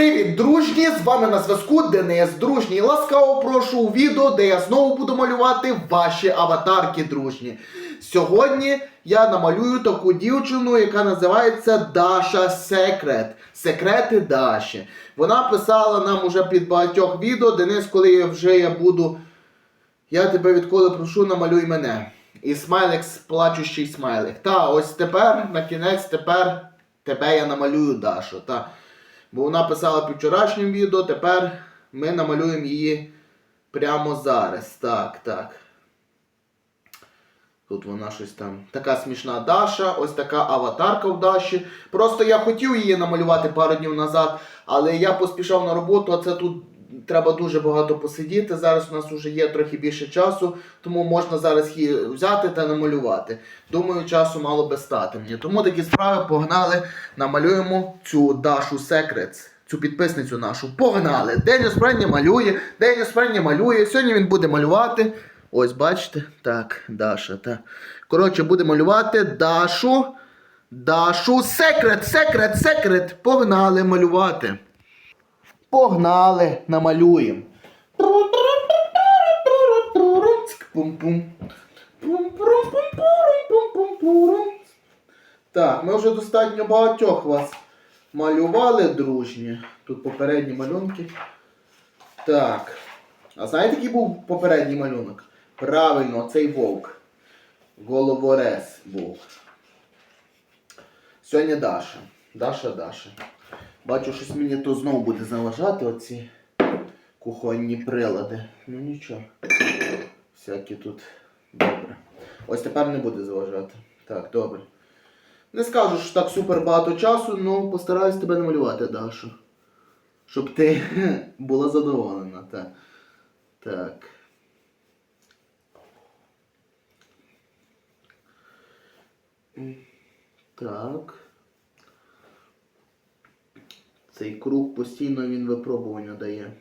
Привіт, дружні! З вами на зв'язку Денис Дружній. Ласкаво прошу у відео, де я знову буду малювати ваші аватарки дружні. Сьогодні я намалюю таку дівчину, яка називається Даша Секрет. Секрети Даші. Вона писала нам уже під багатьох відео. Денис, коли я вже я буду. Я тебе відколи прошу, намалюй мене. І смайлик, плачущий смайлик. Та, ось тепер, на кінець, тепер тебе я намалюю Дашу. Та. Бо вона писала під вчорашнім відео, тепер ми намалюємо її прямо зараз. Так, так. Тут вона щось там. Така смішна Даша, ось така аватарка в Даші. Просто я хотів її намалювати пару днів назад, але я поспішав на роботу, а це тут треба дуже багато посидіти. Зараз у нас вже є трохи більше часу, тому можна зараз її взяти та намалювати. Думаю, часу мало би стати мені. Тому такі справи погнали, намалюємо цю Дашу Секретс. Цю підписницю нашу погнали. День Оспрення малює, День Оспрення малює. Сьогодні він буде малювати. Ось, бачите? Так, Даша, так. Коротше, буде малювати Дашу. Дашу. Секрет, секрет, секрет. Погнали малювати. Погнали, намалюємо. Так, ми вже достатньо багатьох вас малювали дружні. Тут попередні малюнки. Так. А знаєте, який був попередній малюнок? Правильно, цей вовк. Головорез був. Сьогодні Даша. Даша, Даша. Бачу, щось мені то знову буде заважати оці кухонні прилади. Ну нічого. Всякі тут добре. Ось тепер не буде заважати. Так, добре. Не скажу, що так супер багато часу, але постараюсь тебе намалювати, Дашу. Щоб ти була задоволена. Так. Так. Так. Цей круг постійно він випробування дає.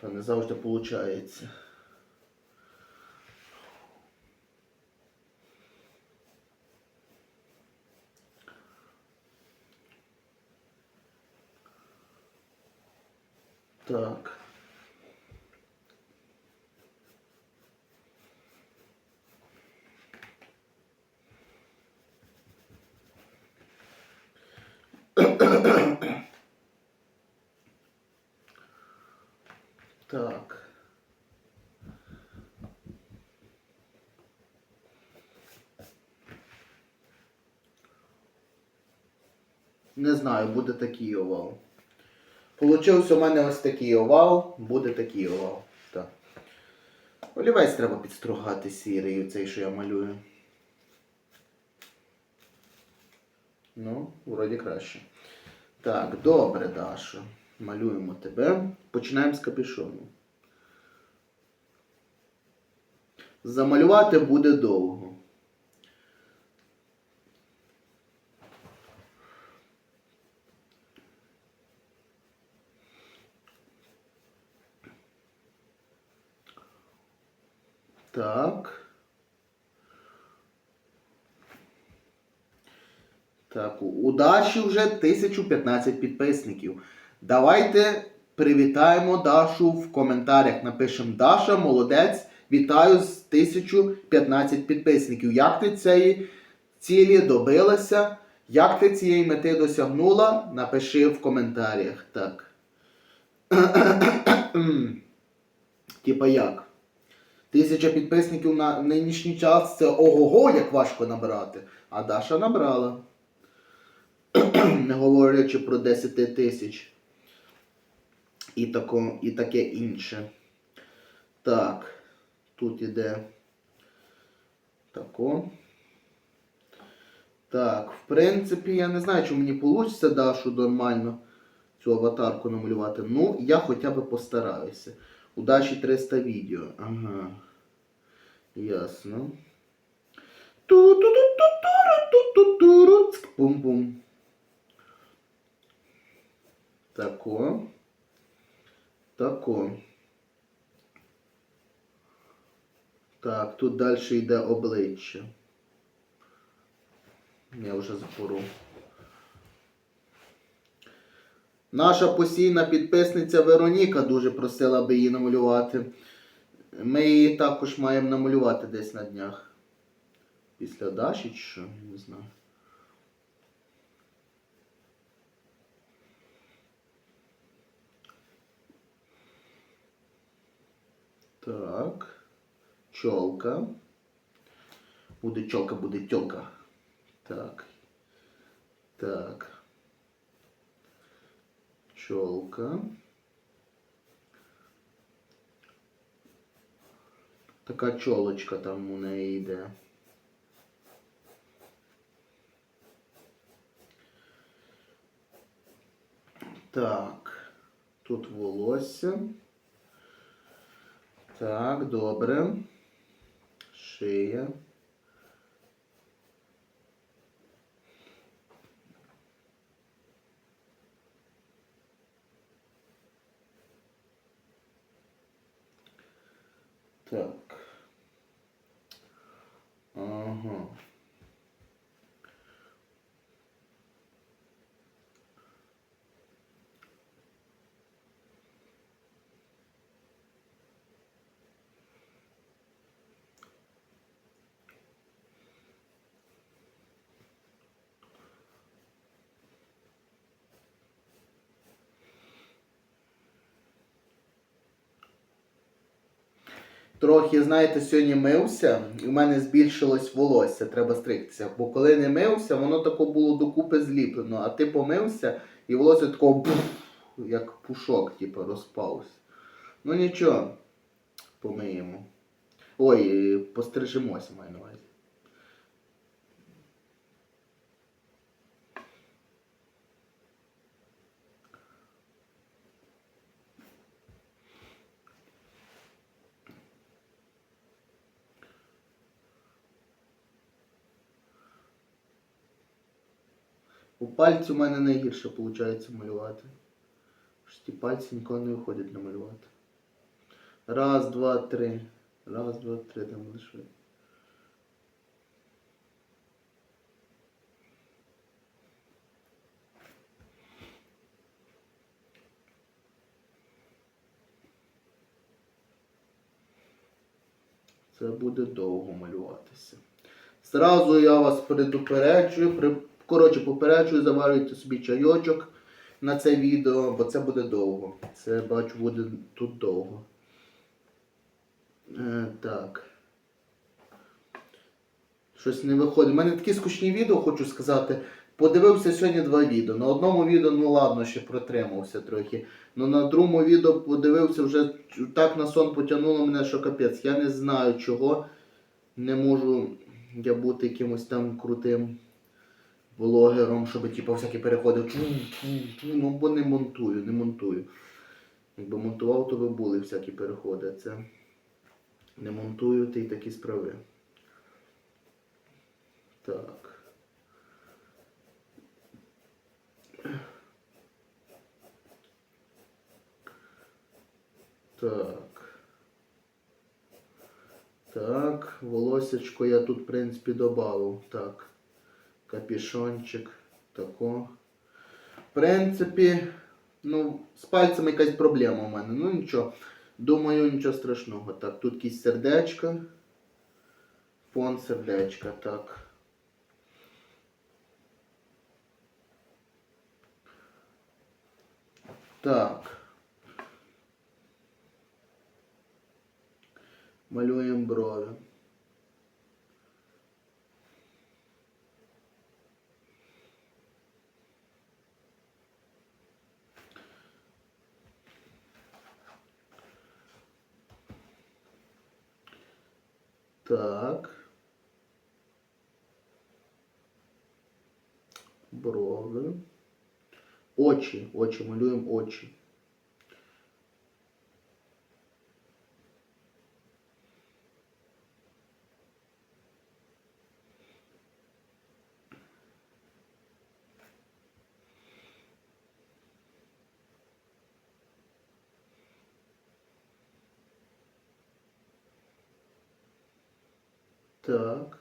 Та не завжди виходить. Так. Не знаю, буде такий овал. Получився у мене ось такий овал, буде такий овал. Так. Олівець треба підстругати сірий, цей, що я малюю. Ну, вроді краще. Так, добре, Даша. Малюємо тебе. Починаємо з капюшону. Замалювати буде довго. Так. Так, у- Даші вже 1015 підписників. Давайте привітаємо Дашу в коментарях. Напишемо Даша, молодець, вітаю з 1015 підписників. Як ти цієї цілі добилася? Як ти цієї мети досягнула? Напиши в коментарях. Так. Типа як? Тисяча підписників на нинішній час це ого-го, як важко набрати. А Даша набрала. Не говорячи про 10 тисяч. І, тако, і таке інше. Так. Тут іде тако. Так, в принципі, я не знаю, чи мені вийде Дашу нормально цю аватарку намалювати. Ну, я хоча б постараюся. У Даші 300 відео. Ага. Ясно. Ту-ту-ту-ту-туру-ту-ту-туру. Пум-пум. Тако. Тако. Так, тут далі йде обличчя. Я вже запору. Наша постійна підписниця Вероніка дуже просила би її намалювати. Ми її також маємо намалювати десь на днях. Після Даші чи що, не знаю. Так. Чолка. Буде чолка, буде тьолка. Так. Так. Чолка. Така чолочка там у неї йде. Так. Тут волосся. Так, добре. Шия. Так. Ага. Трохи, знаєте, сьогодні мився, і в мене збільшилось волосся, треба стригтися. Бо коли не мився, воно тако було докупи зліплено, а ти помився і волосся тако бух, як пушок, типу, розпався. Ну нічого, помиємо. Ой, пострижемося, маю на увазі. У пальці у мене найгірше виходить малювати. Ті пальці ніколи не виходять намалювати. Раз, два, три. Раз, два, три, там лише. Це буде довго малюватися. Зразу я вас предупереджую. Коротше, попереджую, заварюйте собі чайочок на це відео, бо це буде довго. Це бачу буде тут довго. Е, так. Щось не виходить. У мене такі скучні відео, хочу сказати. Подивився сьогодні два відео. На одному відео, ну ладно, ще протримався трохи. Ну на другому відео подивився вже так на сон потягнуло мене, що капець. Я не знаю чого. Не можу я бути якимось там крутим блогером, щоб типу, всякі переходи. Ну, бо не монтую, не монтую. Якби монтував, то би були всякі переходи. Це не монтую, ти такі справи. Так. Так. Так, волосечко я тут, в принципі, додав. Так. Капішончик. Тако. В принципі, ну, з пальцем якась проблема у мене. Ну нічого. Думаю, нічого страшного. Так, тут якісь сердечка. Фон сердечка, так. Так. Малюємо брови. Так. Брови. Очі. Очі. Малюємо очі. Так.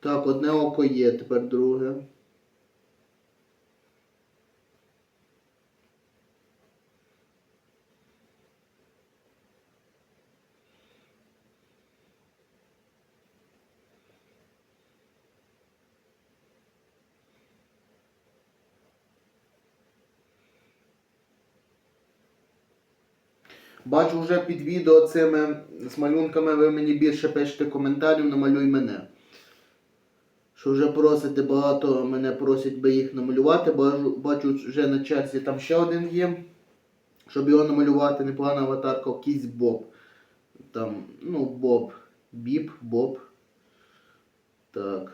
Так, одне око є, тепер друге. Бачу вже під відео цими з малюнками ви мені більше пишете коментарів, намалюй мене. Що вже просите багато, мене просять би їх намалювати. Бачу, бачу вже на черзі там ще один є. Щоб його намалювати, непогана аватарка, якийсь Боб. Там, ну, Боб. Біб, Боб. Так.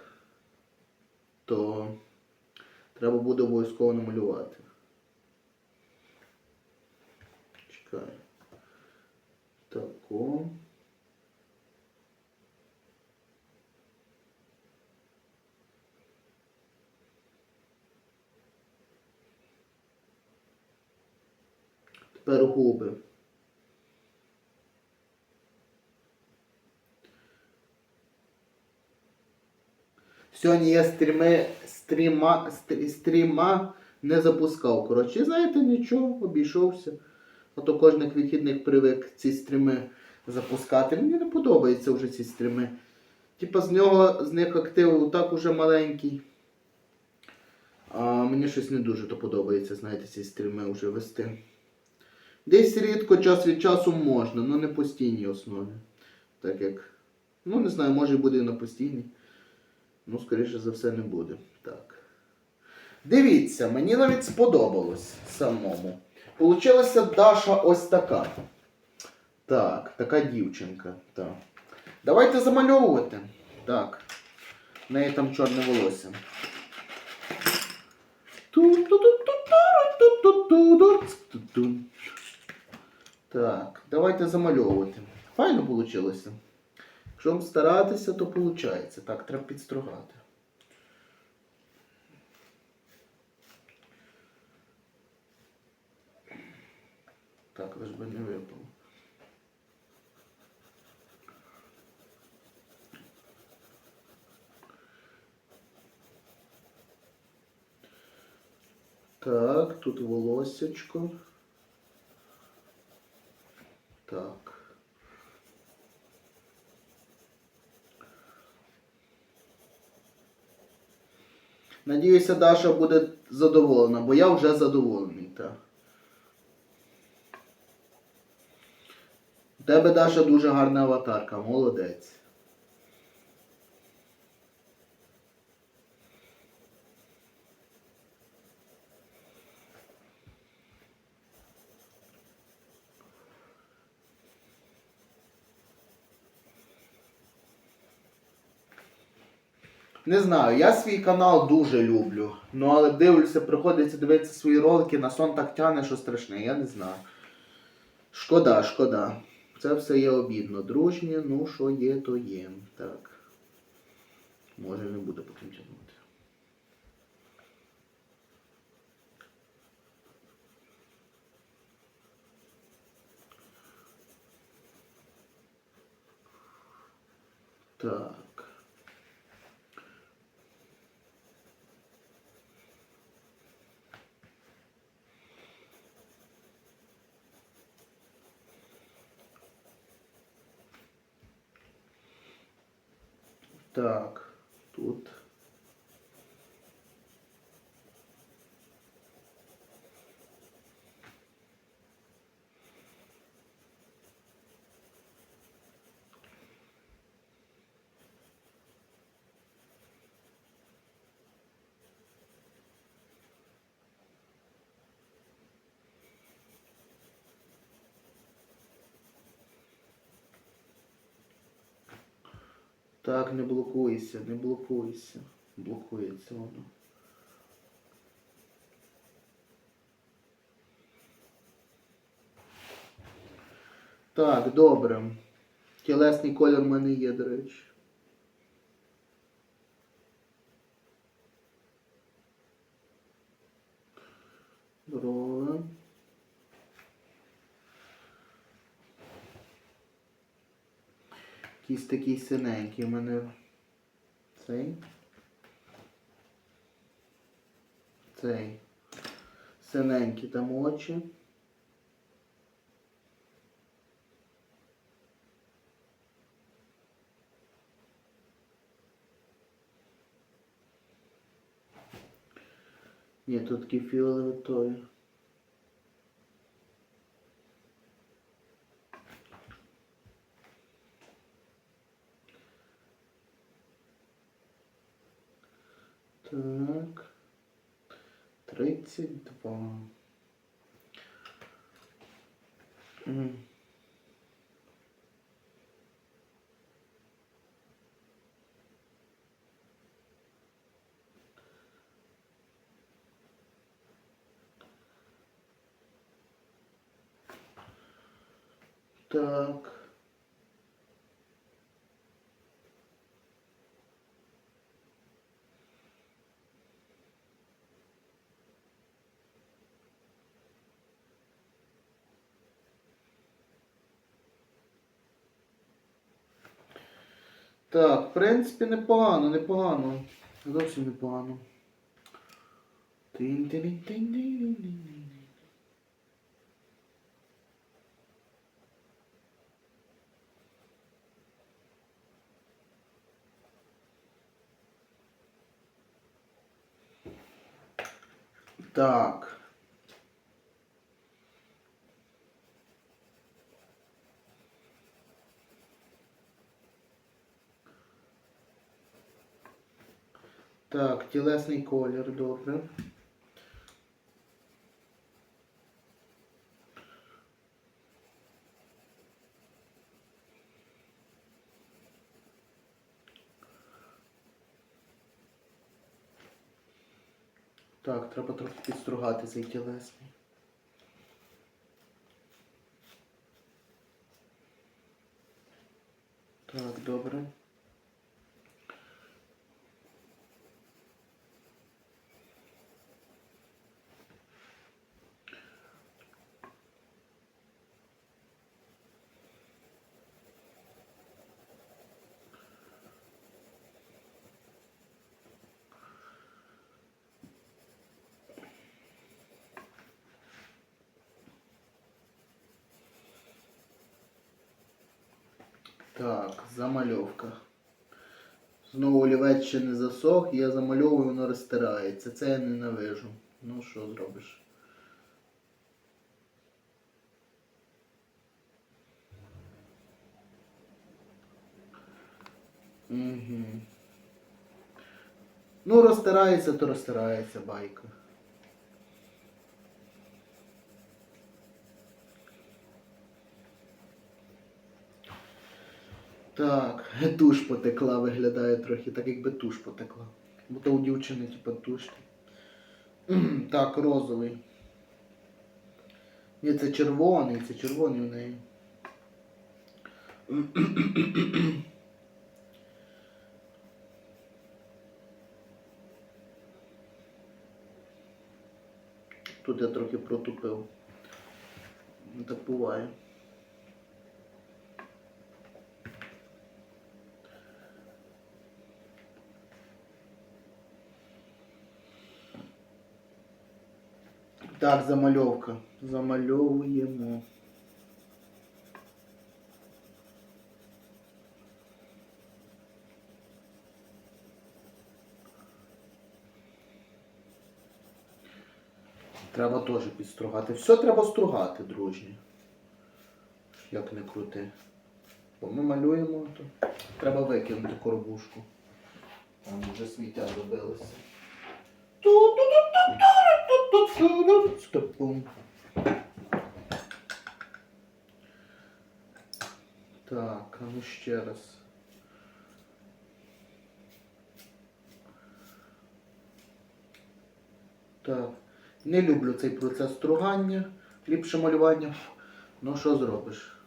То треба буде обов'язково намалювати. Чекай. Тако. Тепер губи. Сьогодні я стріми, стріма, стрі- стріма не запускав. Коротше, знаєте, нічого, обійшовся. А то кожних вихідних привик ці стріми запускати. Мені не подобаються вже ці стріми. Типа з нього, з них актив так уже маленький. А мені щось не дуже то подобається, знаєте, ці стріми вже вести. Десь рідко час від часу можна, але не постійній основі. Так як. Ну, не знаю, може буде і на постійній. Ну, скоріше за все, не буде. Так. Дивіться, мені навіть сподобалось самому. Получилася Даша ось така. Так, така дівчинка. Так. Давайте замальовувати. Так. В неї там чорне волосся. Так, давайте замальовувати. Файно вийшло. Якщо вам старатися, то виходить. Так, треба підстругати. Так, лиш би не випало. Так, тут волосечко. Так. Надіюся, Даша буде задоволена, бо я вже задоволений, так. Тебе, Даша, дуже гарна аватарка, молодець. Не знаю, я свій канал дуже люблю. Ну але дивлюся, приходиться дивитися свої ролики, на сон так тяне, що страшне, я не знаю. Шкода, шкода. Це все є обідно. Дружнє, ну що є, то є. Так. Може не буде потім тягнути. Так. Так, тут. Так, не блокуйся, не блокуйся. Блокується воно. Так, добре. Тілесний колір в мене є, до речі. Брови. Якийсь такий синенький у мене цей. Цей. Синенькі там очі. Ні, тут такий фіолетовий Так. 32. М. Так. Так, в принципі, непогано, непогано. Зовсім непогано. Так. Так, тілесний колір, добре. Так, треба трохи підстругати цей тілесний. Так, добре. Так, замальовка. Знову олівець ще не засох, я замальовую, воно розтирається. Це я ненавижу. Ну що зробиш? Угу. Ну, розтирається, то розтирається байка. Так, туш потекла, виглядає трохи, так якби туш потекла. Бо то у дівчини, типу, туш. М, Так, розовий. Ні, це червоний, це червоний у неї. Тут я трохи протупив. Так буває. Так, замальовка. Замальовуємо. Треба теж підстругати. Все треба стругати, дружні. Як не крути. Бо ми малюємо, то треба викинути коробушку. Там вже сміття зробилося. Так, а ну ще раз. Так. Не люблю цей процес стругання, ліпше малювання. Ну що зробиш?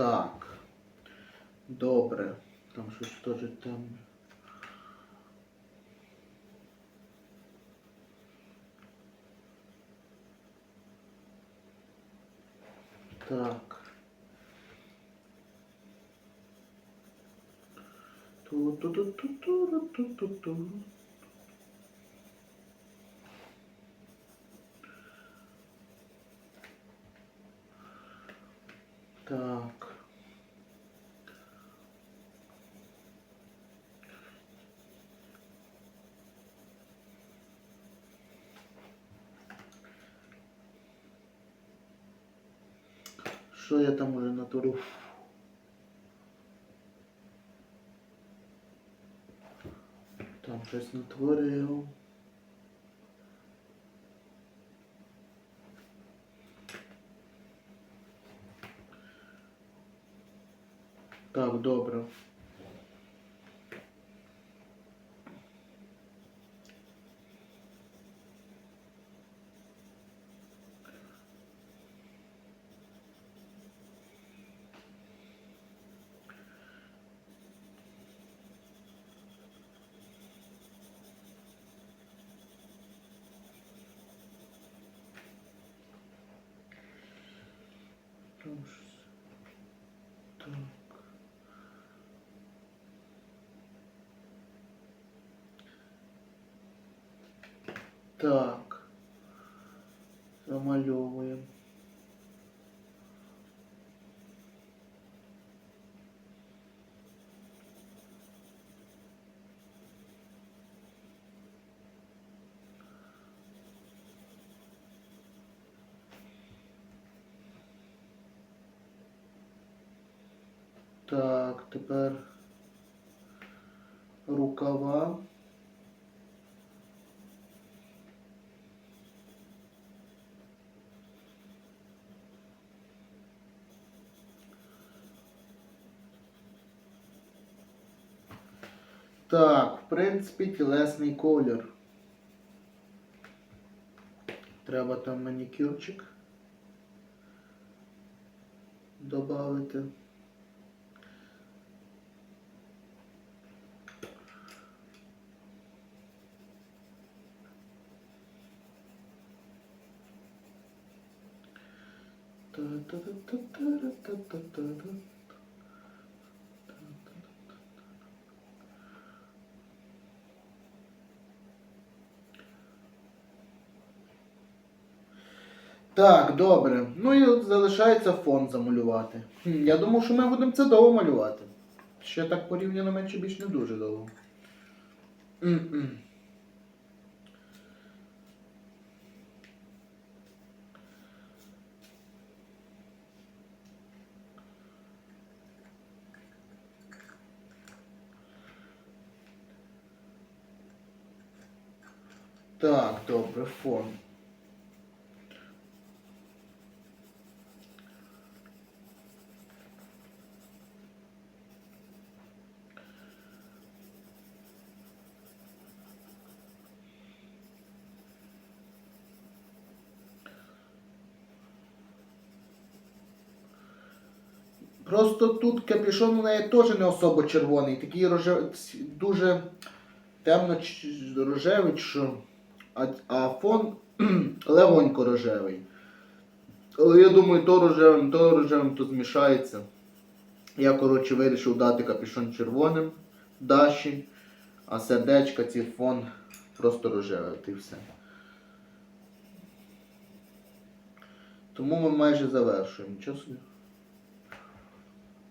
Так. Добре. Там щось теж там. Так. Так. Що я там уже натворив? Там щось натворив. Так, добре. Так. Замальовуємо. Так, тепер Так, в принципі, тілесний колір. Треба там манікюрчик добавити. Та-та-та-та-та-та-та-та. Так, добре. Ну і залишається фон замалювати. Хм, Я думав, що ми будемо це довго малювати. Ще так порівняно менше більш не дуже довго. М-м. Так, добре, фон. Просто тут капюшон у неї теж не особо червоний, такий рожевий, дуже темно рожевий, що, а, а фон легонько рожевий. Але я думаю, то рожевим, то рожевим, то змішається. Я, коротше, вирішив дати капюшон червоним Даші, а сердечка, ці фон просто рожевий, і все. Тому ми майже завершуємо. Собі.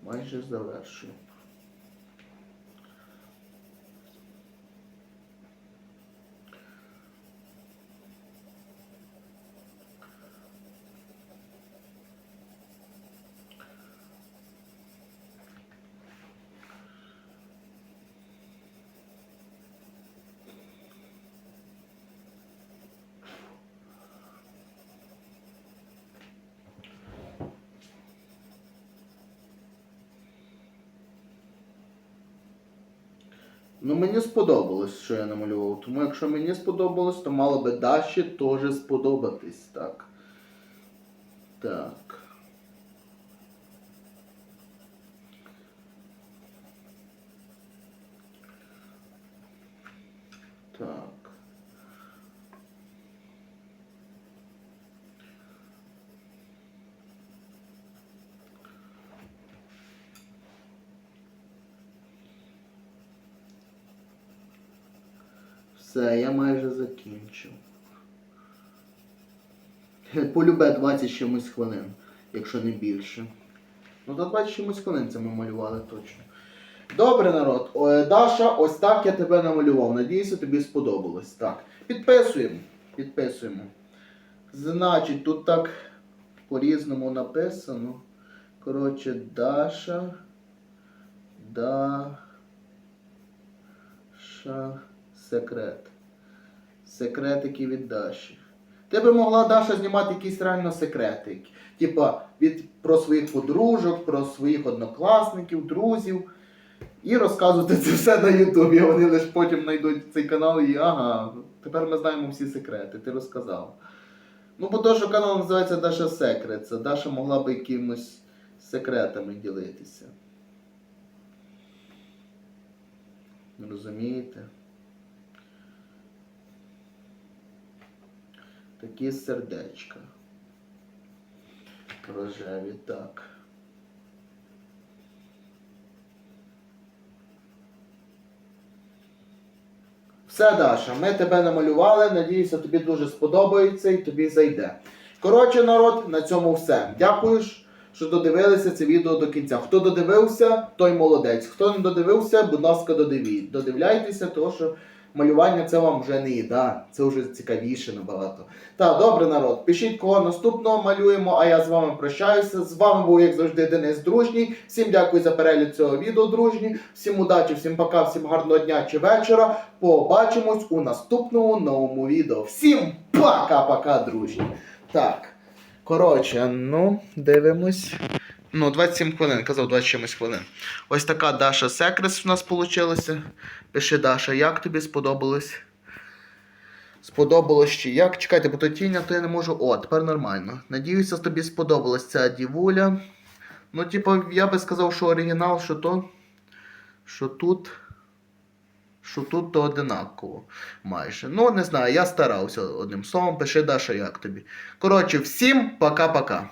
Майже завершуємо. Ну, мені сподобалось, що я намалював. Тому якщо мені сподобалось, то мало би Даші теж сподобатись. Так. Так. Все, я майже закінчив. Полюбе 20 чимось хвилин, якщо не більше. Ну, то 20 чимось хвилин це ми малювали точно. Добре, народ. О, е, Даша, ось так я тебе намалював. Надіюся, тобі сподобалось. Так. Підписуємо. Підписуємо. Значить, тут так по-різному написано. Коротше, Даша. Даша. Секрет. Секретики від Даші. Ти би могла Даша знімати якісь реально секрети. Типа від про своїх подружок, про своїх однокласників, друзів. І розказувати це все на Ютубі. Вони лише потім знайдуть цей канал і ага, тепер ми знаємо всі секрети, ти розказав. Ну, бо то, що канал називається Даша Секрет, це Даша могла би якимось секретами ділитися. Розумієте? Такі сердечка. Рожеві, так. Все, Даша, ми тебе намалювали. Надіюся, тобі дуже сподобається і тобі зайде. Коротше, народ, на цьому все. Дякую, що додивилися це відео до кінця. Хто додивився, той молодець. Хто не додивився, будь ласка, додивіть. Додивляйтеся, тому що малювання це вам вже не їда. Це вже цікавіше набагато. Так, добре, народ. Пишіть, кого наступного малюємо, а я з вами прощаюся. З вами був, як завжди, Денис Дружній. Всім дякую за перегляд цього відео, дружні. Всім удачі, всім пока, всім гарного дня чи вечора. Побачимось у наступному новому відео. Всім пока-пока, дружні. Так. Коротше, ну, дивимось. Ну, 27 хвилин, казав 20 чимось хвилин. Ось така Даша Секрес у нас вийшла. Пиши, Даша, як тобі сподобалось? Сподобалось чи як? Чекайте, бо то тіння, то я не можу. О, тепер нормально. Надіюся, тобі сподобалась ця дівуля. Ну, типу, я би сказав, що оригінал, що то. Що тут. Що тут то одинаково майже. Ну, не знаю, я старався одним словом. Пиши, Даша, як тобі. Коротше, всім пока-пока.